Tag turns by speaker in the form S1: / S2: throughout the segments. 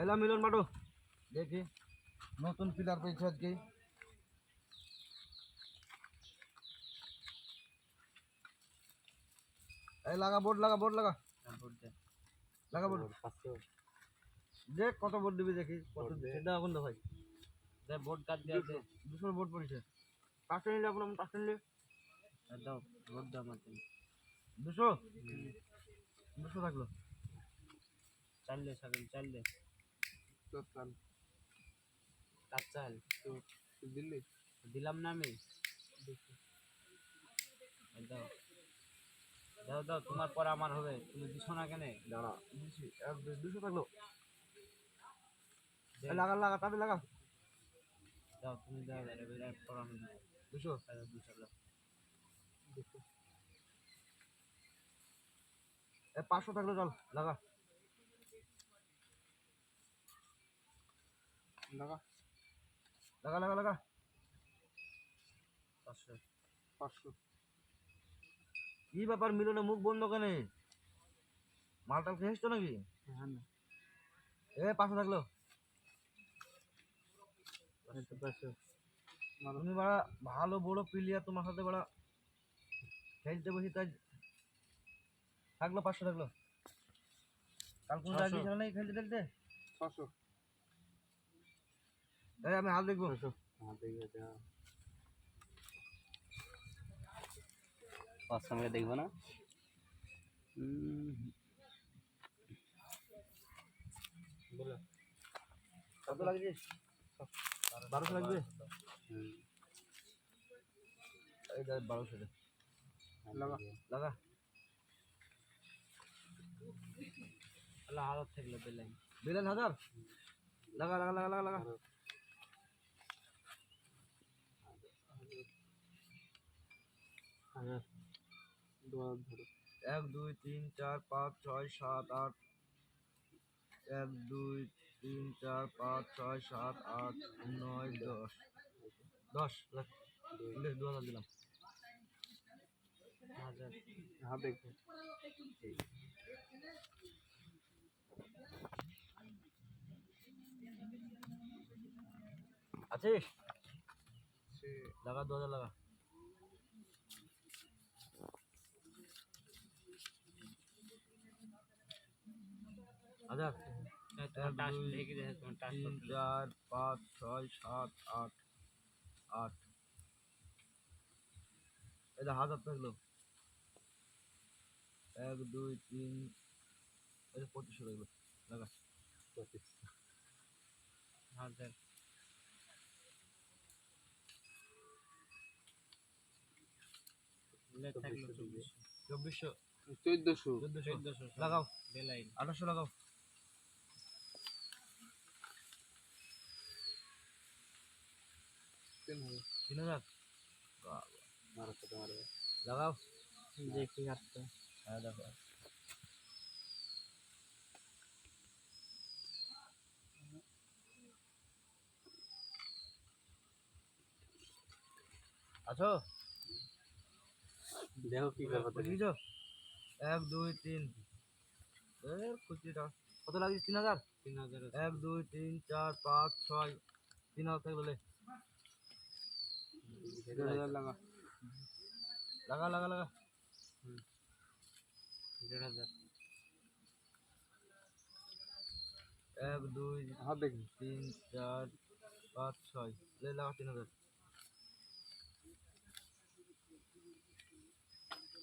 S1: এলা মিলন মাটো দেখি নতুন পিলার পেয়েছে আজকে এই লাগা বোর্ড লাগা বোর্ড লাগা হ্যাঁ, লাগা বোর্ড দেখ কত বোর্ড দিবি দেখি কত সেটা এখন ভাই
S2: বোর্ড কাট দিয়ে আছে
S1: দুশো বোর্ড পড়েছে পাঁচটা নিলে আপনার পাঁচটা নিলে
S2: হ্যাঁ, দাও বোর্ড দাও আমার
S1: দুশো দুশো থাকলো
S2: চাল চাললে চাল চাললে তোর চাল চাল তুই দিলি দিলাম না আমি দাও দাও দাও তোমার পর আমার হবে তুমি দিছো না কেন
S3: দাঁড়া
S1: দিছি এক দুশো থাকলো লাগা লাগা লাগা
S2: দাও তুমি দাও পর আমি
S1: দুশো দুশো লাগা পাঁচশো থাকলো চল লাগা লাগা লাগা লাগা লাগা
S2: পাঁচশো
S3: পাঁচশো
S1: কি ব্যাপার মিলনে মুখ বন্ধ কেন মালটাল খেয়েছ তো নাকি হ্যাঁ এ পাঁচশো থাকলো তুমি বাড়া ভালো বড় প্লেয়ার তোমার সাথে বাড়া খেলতে বসি তাই থাকলো পাঁচশো থাকলো কাল কোনো রাগ দিয়েছিল খেলতে খেলতে পাঁচশো এই আমি হাত দেখবো না হাত দেখবে
S2: পাঁচশো মিলে দেখবো না
S1: কত লাগবে বারোশো লাগবে বারোশো লাগা লাগা
S2: হাজার থাকলো বেলাইন
S1: বেলাইন হাজার লাগা লাগা লাগা লাগা লাগা হ্যাঁ এক দুই তিন চার পাঁচ ছয় সাত আট এক দুই তিন চার পাঁচ ছয় সাত আট নয় দশ দশ লাখ দু হাজার দিলাম
S3: হাজার হ্যাঁ দেখবো
S1: আছিস লাগা দু হাজার লাগা
S2: দুই তিন চার পাঁচ ছয় সাত আট
S1: আট এটা হাজার থাকলো এক দুই তিন এটা পঁচিশশো থাকলো লাগা হাজার চব্বিশশো
S3: চোদ্দশো
S2: চোদ্দশো লাগাও বেলাই
S1: আঠাশশো লাগাও তিন হাজার তিন হাজার
S2: মারাচ্ছে মারবে লাগাও দেখি হাতটা হ্যাঁ দেখো আছো দেখো কি ব্যাপার
S1: এক দুই তিন খুচিটা কত লাগছে তিন হাজার তিন হাজার এক দুই তিন চার পাঁচ ছয় তিন হাজার থাকলে
S3: লাগা লাগা
S1: লাগা লাগা দেড় হাজার এক দুই হবে কি তিন চার পাঁচ ছয় লাগা তিন হাজার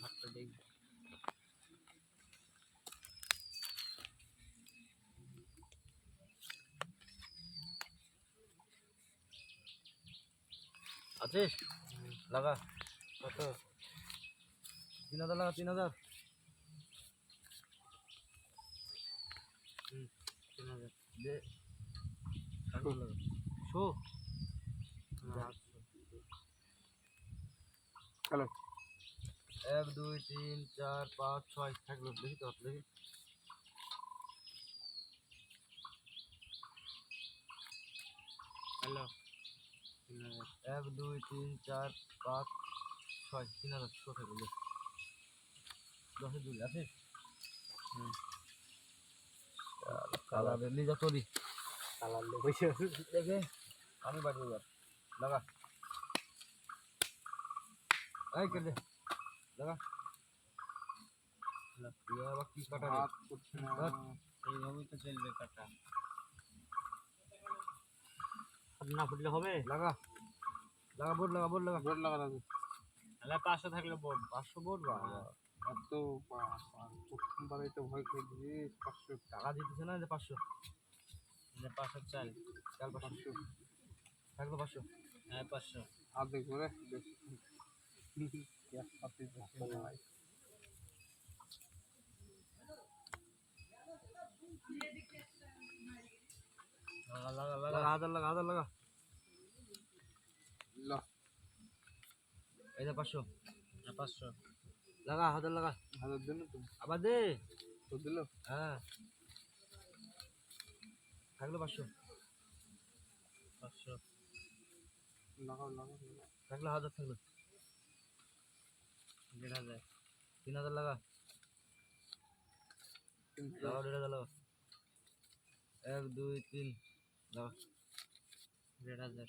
S1: হাতটা দেখবি আছিস লাগা কত তিন হাজার লাগা তিন হাজার
S2: তিন হাজার দে
S1: শো হ্যালো এক দুই তিন চার পাঁচ ছয় থাকলো দেখি তো দেখি হ্যালো এক দুই তিন চার পাঁচ ছয় তিন হাজার কোথায় বলে দশে দুই আছে কালার লিজা তরি কালার দেখে আমি বাড়ি লাগা এই কেটে লাগা কাটা
S2: এইভাবেই তো চলবে কাটা না ফুটলে হবে
S1: লাগা লাগা বোর্ড লাগা বোর্ড লাগা
S3: বোর্ড লাগা লাগবে
S2: তাহলে পাঁচশো থাকলে বোর্ড
S1: পাঁচশো বোর্ড বা এত টাকা দিতেছে না পাঁচশো
S2: যে পাঁচশো পাঁচশো পাঁচশো হ্যাঁ পাঁচশো লাগা লাগা লাগা
S1: আদার লাগা লাগা এটা যে পাঁচশো পাঁচশো লাগা হাজার লাগা হাজার হ্যাঁ, দিন তো আবার দে তো দিল হ্যাঁ থাকলো পাঁচশো
S2: পাঁচশো
S3: লাগাও লাগাও
S1: থাকলো হাজার থাকলো দেড় হাজার তিন হাজার লাগা লাগাও দেড় হাজার লাগাও এক দুই তিন লাগাও
S2: দেড় হাজার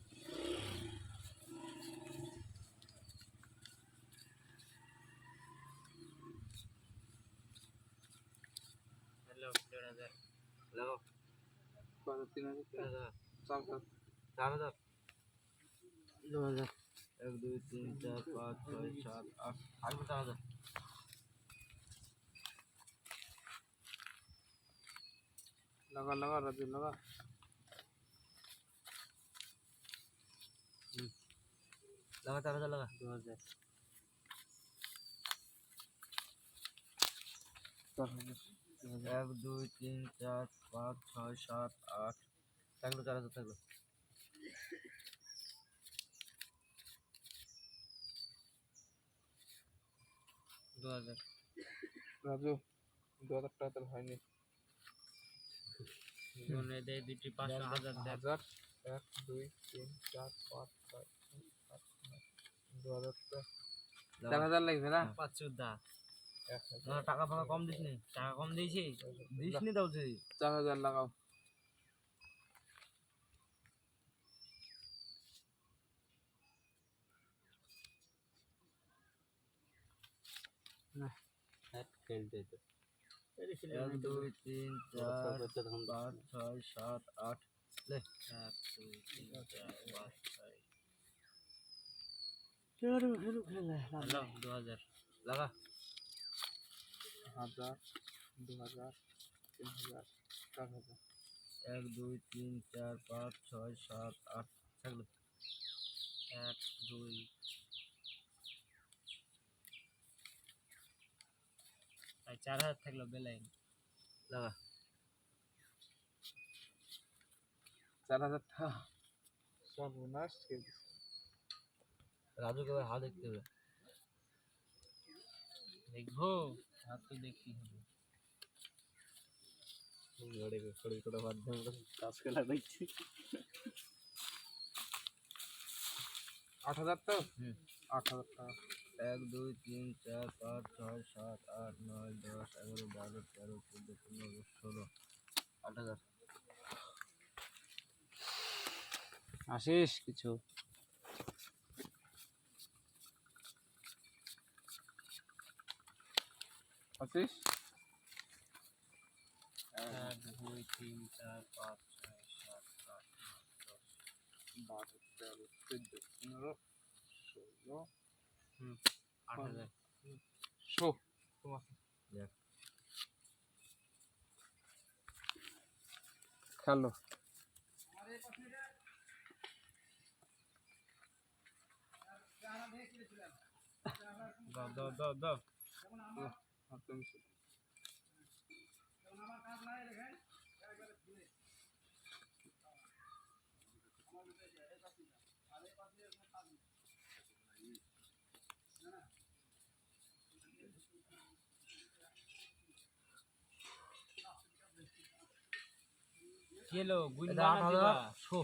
S2: एक दो
S1: तीन चार पाँच लगा लगा रबी लगा लगा चार हजार लगा दो हजार चार हजार এক দুই তিন চার পাঁচ ছয় সাত আট থাকলো চার হাজার থাকলো
S2: দু হাজার
S3: রাজু দু হাজার টাকা তাহলে হয়নি
S2: মনে দেয় দুটি পাঁচশো
S1: হাজার হাজার
S3: এক দুই তিন চার পাঁচ ছয় সাত আট নয় দু হাজার টাকা
S1: চার হাজার লাগবে না
S2: পাঁচশো দা টাকা ফাকা কম দিস নি টাকা কম দিয়েছি
S1: দিস নি তাও তুই চার হাজার লাগাও দুই তিন চার পাঁচ ছয় সাত আট লে
S2: এক দুই তিন পাঁচ ছয় দু হাজার
S1: লাগা
S3: হাজার দু হাজার তিন হাজার চার হাজার
S1: এক দুই তিন চার পাঁচ ছয় সাত আট থাকলো
S2: এক দুই চার হাজার থাকলো বেলাইন
S1: লাগা
S3: চার হাজার থাক সর্বনাশ
S1: রাজুকে হাত দেখতে হবে
S2: দেখবো उठा के देखी
S1: हम घड़े के खड़े खड़े हाथ धम कास के ला 8000 तो 8000 हम्म। आशीष कि পঁচিশ এক দুই তিন চার পাঁচ ছয় সাত আট
S3: দশ বারো তেরো চোদ্দ পনেরো ষোলো
S2: আট হাজার
S1: শো খেলো দাও দাও তুমি কেলো শো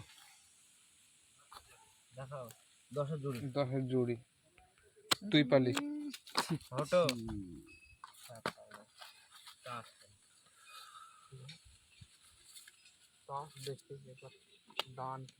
S2: দেখাও দশের জুড়ি
S3: দশের জুড়ি তুই পালি
S2: ফটো देखते